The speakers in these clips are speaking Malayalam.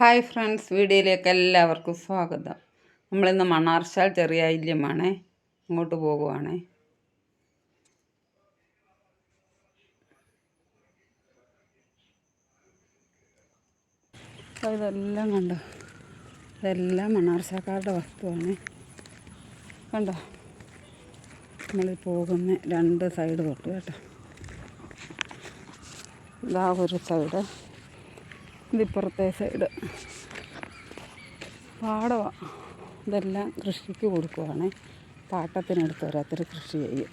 ഹായ് ഫ്രണ്ട്സ് വീഡിയോയിലേക്ക് എല്ലാവർക്കും സ്വാഗതം. നമ്മളിന്ന് മണ്ണാർശാൽ ചെറിയ ഐല്യമാണേ അങ്ങോട്ട് പോകുവാണേ. അപ്പോൾ ഇതെല്ലാം കണ്ടോ? ഇതെല്ലാം മണ്ണാർശാക്കാരുടെ വസ്തുവാണ്. കണ്ടോ? നമ്മൾ പോകുന്ന രണ്ട് സൈഡ് തൊട്ട് കേട്ടോ. ഇതാ ഒരു സൈഡ്. ഇതിപ്പുറത്തെ സൈഡ് പാടമാണ് ഇതെല്ലാം കൃഷിക്ക് കൊടുക്കുവാണ്. പാട്ടത്തിനെടുത്ത് ഓരോരുത്തർ കൃഷി ചെയ്യും.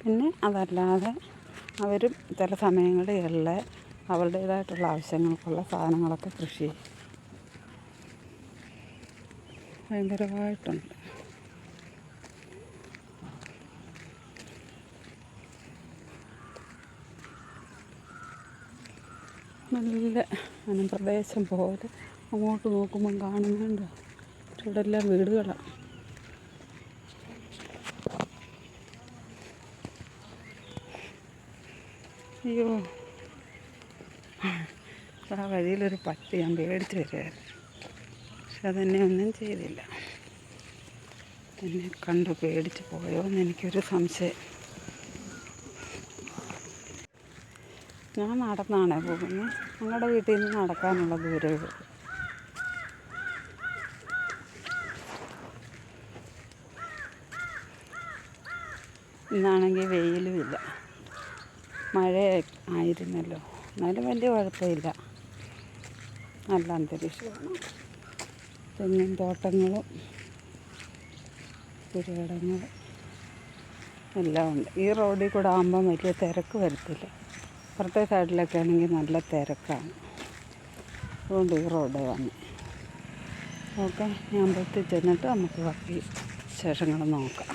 പിന്നെ അതല്ലാതെ അവരും ചില സമയങ്ങളിൽ അവരുടേതായിട്ടുള്ള ആവശ്യങ്ങൾക്കുള്ള സാധനങ്ങളൊക്കെ കൃഷി ചെയ്യും. ഭയങ്കരമായിട്ടുണ്ട്. നല്ല വനപ്രദേശം പോലെ അങ്ങോട്ട് നോക്കുമ്പം കാണുന്നുണ്ട്. ഇവിടെ എല്ലാം വീടുകളാണ് അയ്യോ. ആ വഴിയിലൊരു പട്ടി ഞാൻ പേടിച്ച് വരികയായിരുന്നു. പക്ഷെ അതെന്നെ ഒന്നും ചെയ്തില്ല. എന്നെ കണ്ടു പേടിച്ച് പോയോ എന്ന് എനിക്കൊരു സംശയം. ഞാൻ നടന്നാണേ പോകുന്നത് ഞങ്ങളുടെ വീട്ടിൽ നിന്ന് നടക്കാനുള്ള ദൂരമേ ഉള്ളൂ. ഇന്നാണെങ്കിൽ വെയിലുമില്ല മഴ ആയിരുന്നല്ലോ എന്നാലും വലിയ കുഴപ്പമില്ല നല്ല അന്തരീക്ഷമാണ്. തെങ്ങും തോട്ടങ്ങളും പുരയിടങ്ങളും എല്ലാം ഉണ്ട്. ഈ റോഡിൽ കൂടെ ആകുമ്പം വലിയ തിരക്ക് വരത്തില്ല. അപ്പുറത്തെ സൈഡിലൊക്കെ ആണെങ്കിൽ നല്ല തിരക്കാണ്. അതുകൊണ്ട് ഈ റോഡ് വന്നു. ഓക്കെ ഞാൻ അമ്പലത്തിൽ ചെന്നിട്ട് നമുക്ക് ബാക്കി വിശേഷങ്ങൾ നോക്കാം.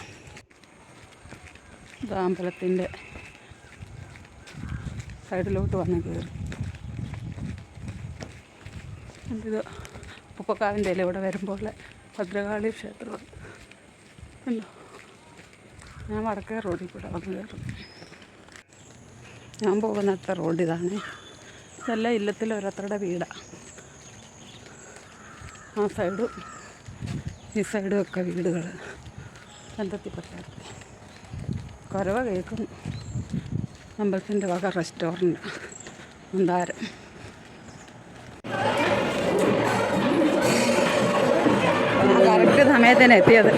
ഇത് അമ്പലത്തിന്റെ സൈഡിലോട്ട് വന്ന് കയറി. ഇത് ഉപ്പക്കാവിന്റെ ഇല ഇവിടെ വരുമ്പോൾ ഭദ്രകാളി ക്ഷേത്രമാണ് ഉണ്ടോ ഞാൻ വടക്കേ റോഡിൽ കൂടെ വന്ന് കയറും. ഞാൻ പോകുന്നത്ര റോഡ് ഇതാണ് ഇതെല്ലാം ഇല്ലത്തിൽ ഓരോരുത്തരുടെ വീടാണ് ആ സൈഡും ഈ സൈഡും ഒക്കെ വീടുകൾ ബന്ധത്തിൽപ്പെട്ട കുറവ കേൾക്കും. അമ്പലത്തിന്റെ വക റെസ്റ്റോറന്റ് മന്ദാരം കറക്റ്റ് സമയത്തിന് എത്തിയത്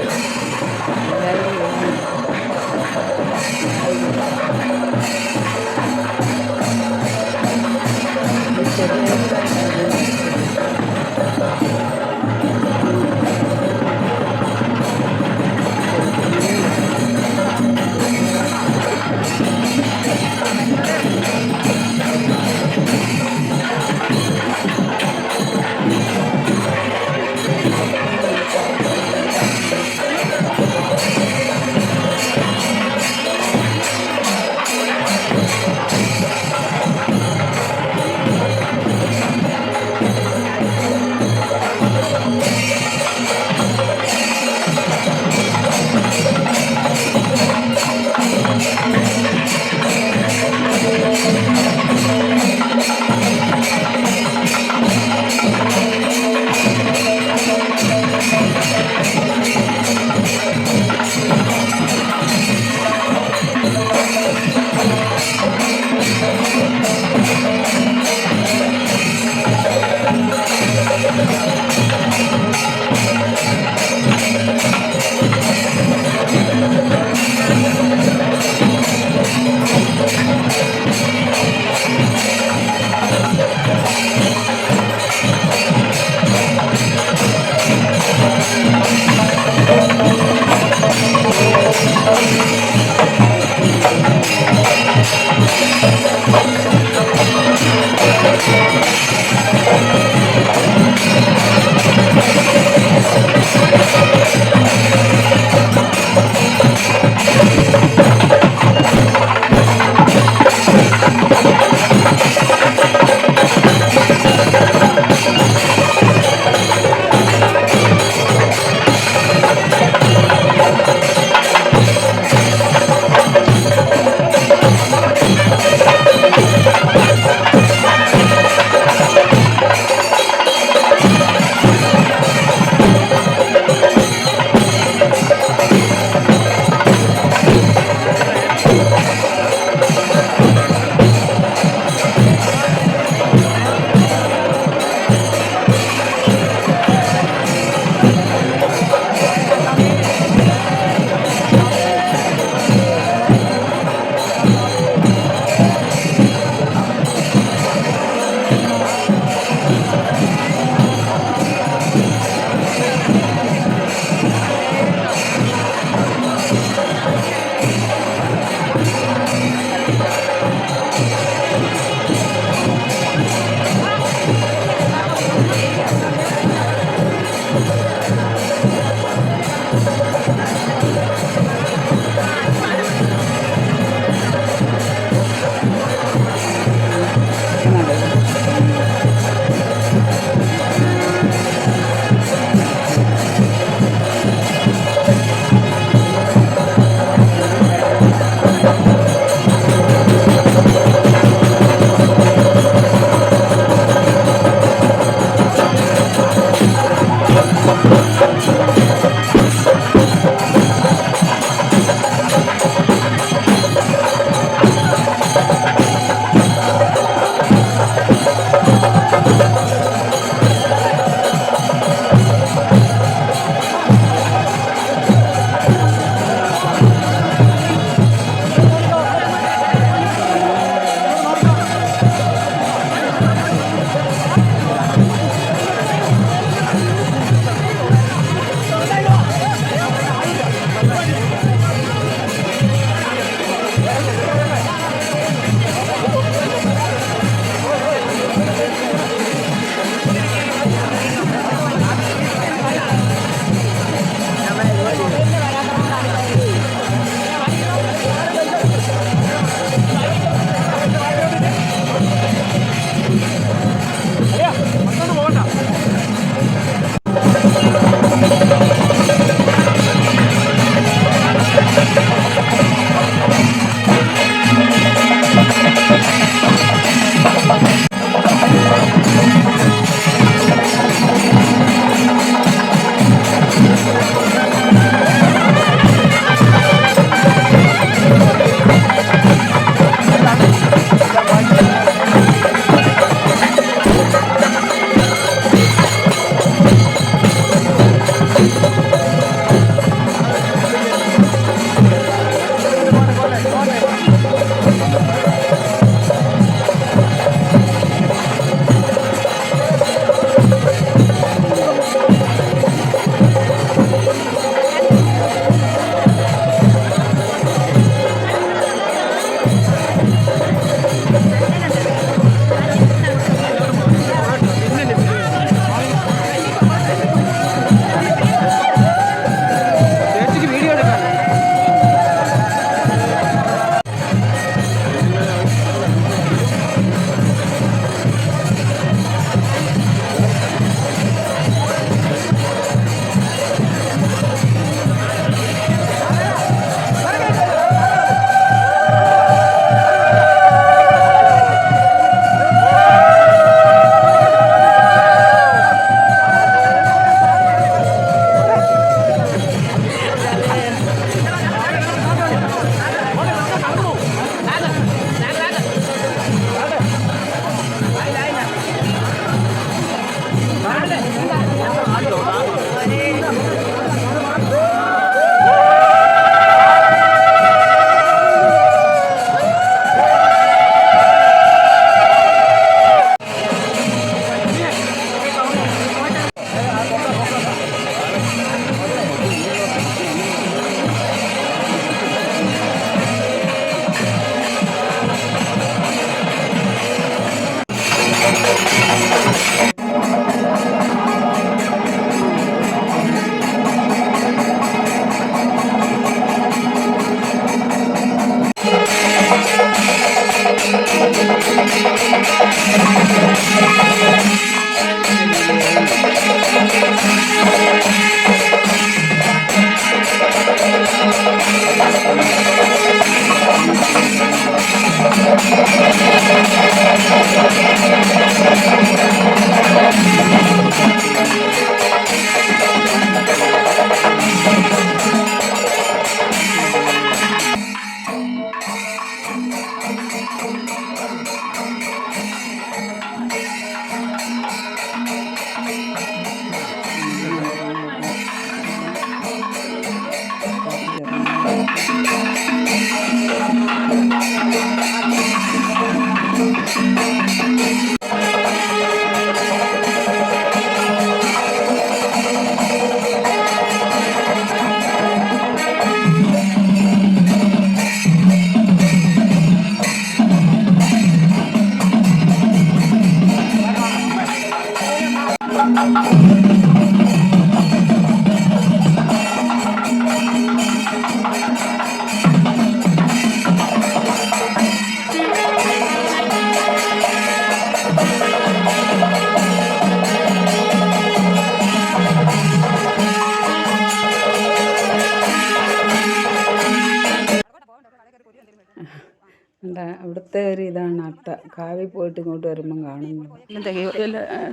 കാവിൽ പോയിട്ട് ഇങ്ങോട്ട് വരുമ്പം കാണുന്നു.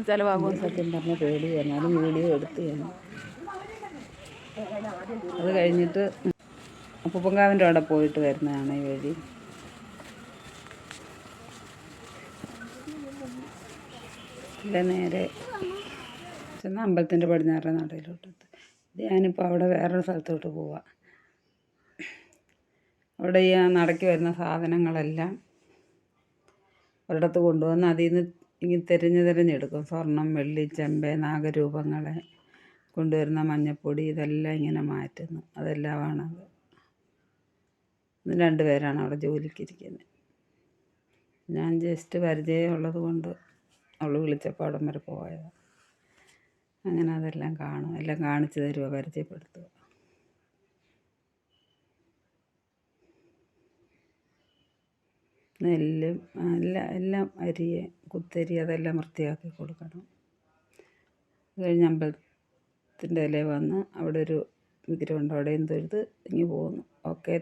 ചിലവാകും സത്യം പറഞ്ഞ പേടി വന്നാലും വീഡിയോ എടുത്ത് അത് കഴിഞ്ഞിട്ട് അപ്പുപ്പങ്കാവിന്റെ അവിടെ പോയിട്ട് വരുന്നതാണ് ഈ വഴി. ഇവിടെ നേരെ ചെന്ന അമ്പലത്തിന്റെ പടിഞ്ഞാറ നടയിലോട്ട് എത്തി. ഇത് ഞാനിപ്പോൾ അവിടെ വേറൊരു സ്ഥലത്തോട്ട് പോവാം. അവിടെ ഈ നടക്കി വരുന്ന സാധനങ്ങളെല്ലാം ഒരിടത്ത് കൊണ്ടുവന്ന് അതിൽ നിന്ന് ഇങ്ങനെ തിരഞ്ഞ് തിരഞ്ഞെടുക്കും. സ്വർണം വെള്ളി ചെമ്പ് നാഗരൂപങ്ങളെ കൊണ്ടുവരുന്ന മഞ്ഞപ്പൊടി ഇതെല്ലാം ഇങ്ങനെ മാറ്റുന്നു. അതെല്ലാമാണത് രണ്ട് പേരാണ് അവിടെ ജോലിക്ക് ഇരിക്കുന്നത് ഞാൻ ജസ്റ്റ് പരിചയമുള്ളത് കൊണ്ട് അവൾ വിളിച്ചപ്പോൾ അവിടം വരെ പോയതാണ് അങ്ങനെ അതെല്ലാം കാണും. എല്ലാം കാണിച്ചു തരുമോ പരിചയപ്പെടുത്തുക നെല്ലും എല്ലാം എല്ലാം അരി കുത്തരി അതെല്ലാം വൃത്തിയാക്കി കൊടുക്കണം. അത് കഴിഞ്ഞ് അമ്പലത്തിന്റെ ഇല വന്ന് അവിടെ ഒരു വിഗ്രഹമുണ്ട് അവിടെയും തൊഴുത് ഇങ്ങ് പോന്നു ഓക്കെ